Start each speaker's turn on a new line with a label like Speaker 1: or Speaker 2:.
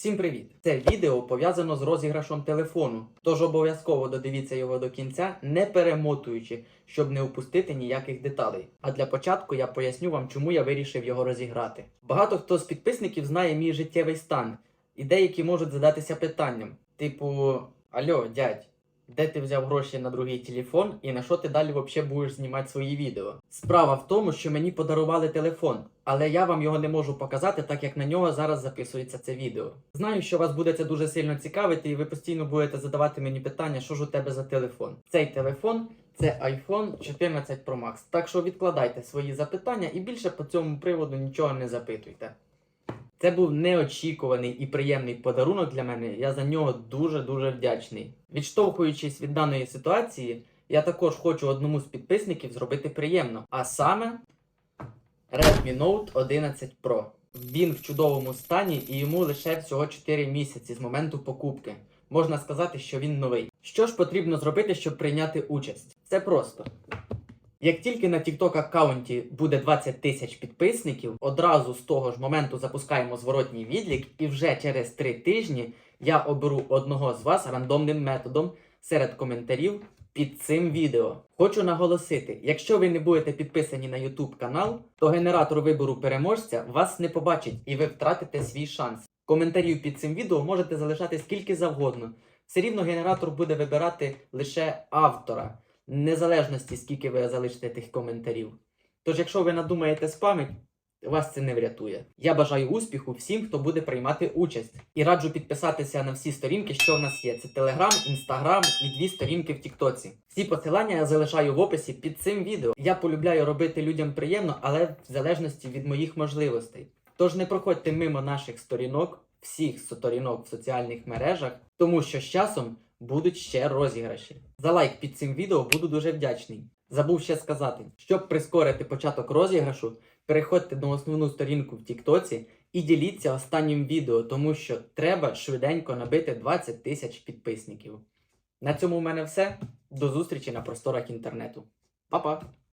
Speaker 1: Всім привіт! Це відео пов'язано з розіграшом телефону, тож обов'язково додивіться його до кінця, не перемотуючи, щоб не упустити ніяких деталей. А для початку я поясню вам, чому я вирішив його розіграти. Багато хто з підписників знає мій життєвий стан, і деякі можуть задатися питанням: типу, Альо, дядь, де ти взяв гроші на другий телефон і на що ти далі взагалі будеш знімати свої відео? Справа в тому, що мені подарували телефон, але я вам його не можу показати, так як на нього зараз записується це відео. Знаю, що вас буде це дуже сильно цікавити, і ви постійно будете задавати мені питання, що ж у тебе за телефон. Цей телефон це iPhone 14 Pro Max. Так що відкладайте свої запитання і більше по цьому приводу нічого не запитуйте. Це був неочікуваний і приємний подарунок для мене. Я за нього дуже-дуже вдячний. Відштовхуючись від даної ситуації, я також хочу одному з підписників зробити приємно, а саме Redmi Note 11 Pro. Він в чудовому стані і йому лише всього 4 місяці з моменту покупки. Можна сказати, що він новий. Що ж потрібно зробити, щоб прийняти участь? Це просто. Як тільки на TikTok аккаунті буде 20 тисяч підписників, одразу з того ж моменту запускаємо зворотній відлік, і вже через 3 тижні я оберу одного з вас рандомним методом серед коментарів під цим відео. Хочу наголосити: якщо ви не будете підписані на YouTube канал, то генератор вибору переможця вас не побачить і ви втратите свій шанс. Коментарів під цим відео можете залишати скільки завгодно. Все рівно генератор буде вибирати лише автора незалежності, скільки ви залишите тих коментарів. Тож, якщо ви надумаєте спамить, вас це не врятує. Я бажаю успіху всім, хто буде приймати участь. І раджу підписатися на всі сторінки, що в нас є. Це Телеграм, Інстаграм і дві сторінки в Тіктоці. Всі посилання я залишаю в описі під цим відео. Я полюбляю робити людям приємно, але в залежності від моїх можливостей. Тож не проходьте мимо наших сторінок, всіх сторінок в соціальних мережах, тому що з часом будуть ще розіграші. За лайк під цим відео буду дуже вдячний. Забув ще сказати, щоб прискорити початок розіграшу, переходьте на основну сторінку в Тіктоці і діліться останнім відео, тому що треба швиденько набити 20 тисяч підписників. На цьому в мене все. До зустрічі на просторах інтернету. Па-па!